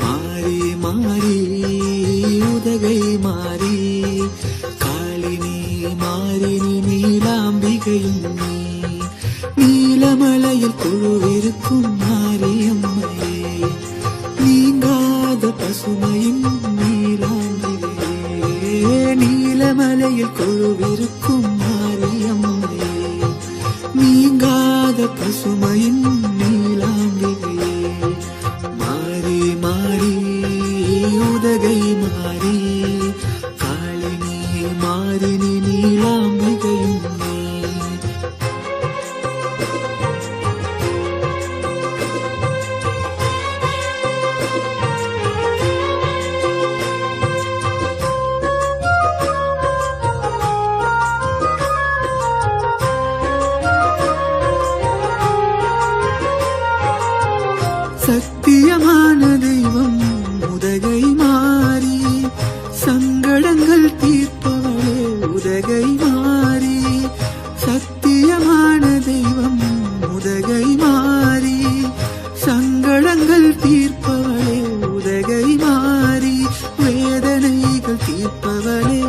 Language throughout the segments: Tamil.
மாறி மாறி உதகை மாறி காளினி மாறினி நீலாம்பிகையும். நீ நீலமலையில் குழுவிருக்கும் மாரியம்மையே. நீங்காத பசுமையும் நீலாம்பிகையே. நீலமலையில் குழுவிருக்கும் மாரியம்மையே. நீங்காத பசுமை சத்தியமான தெய்வம் உதகை மாறி சங்கடங்கள் தீர்ப்பவளே உதகை மாறி. சத்தியமான தெய்வம் உதகை மாறி சங்கடங்கள் தீர்ப்பவளே உதகை மாறி வேதனைகள் தீர்ப்பவளே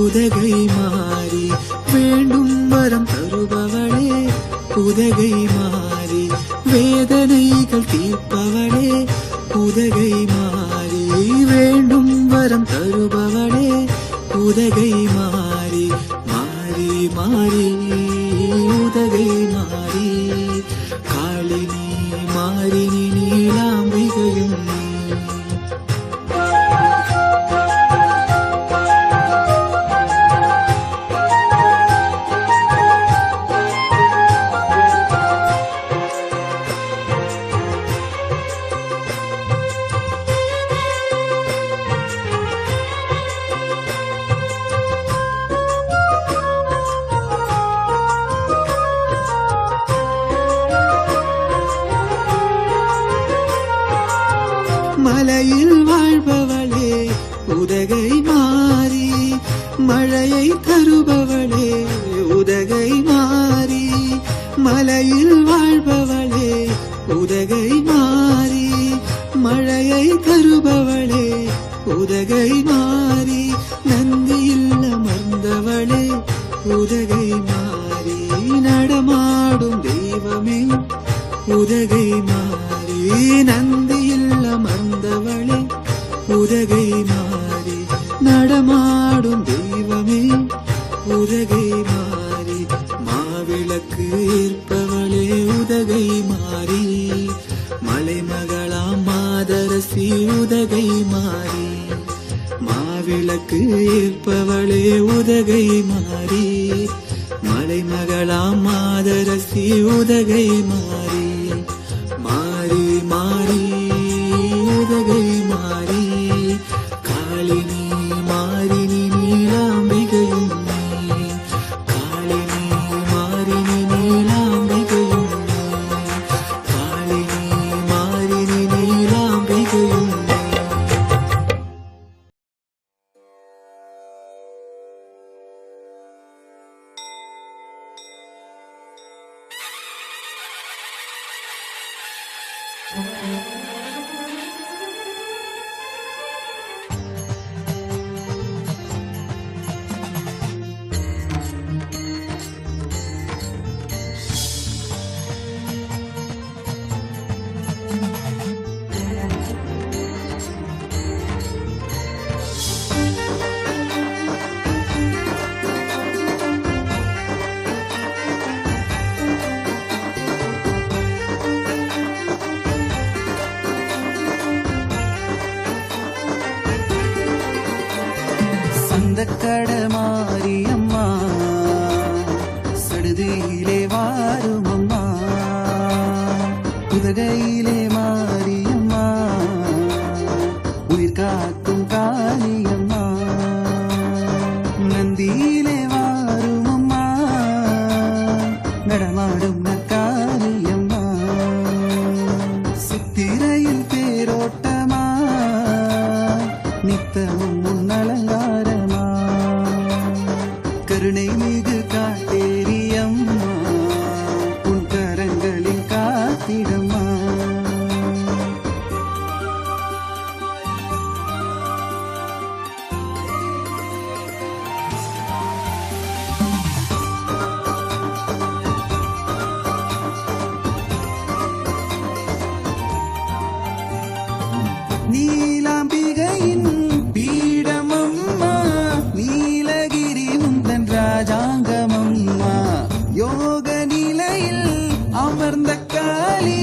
உதகை மாறி. வேண்டும் வரம் தருபவளே உதகை மாறி. வேதனைகள் தீர்ப்பவளே உதகை மாறி வேண்டும் வரம் தருபவளே உதகை மாறி மாறி மாறி உதகை மாறி. மலையில் வாழ்பவளே உதகை மாறி மழையை தருபவளே உதகை மாறி மலையில் வாழ்பவளே உதகை மாறி மழையை தருபவளே உதகை மாறி நந்தியில் அமர்ந்தவளே உதகை மாறி நடமாடும் தெய்வமே உதகை உலகை மாறி நடமாடும் தெய்வமே உலகை மாறி மாவிளக்கு ஏற்பவளே உதகை மாறி மலைமகளாம் மாதரசி உதகை மாறி மாவிளக்கு ஏற்பவளே உதகை மாறி மலைமகளாம் மாதரசி உதகை மாறி കടമാരിയമ്മ സടുതിയിലെ വാരുമമ്മ ഉതകയിലെ മാരിയമ്മ ഉയർ കാക്കും കാലിയമ്മ നന്ദിയിലെ വാരുമമ്മ നടമാടും அம்பிகையின் பீடமம்மா நீலகிரி உந்தன் ராஜாங்கமம்மா. யோக நிலையில் அமர்ந்த காளி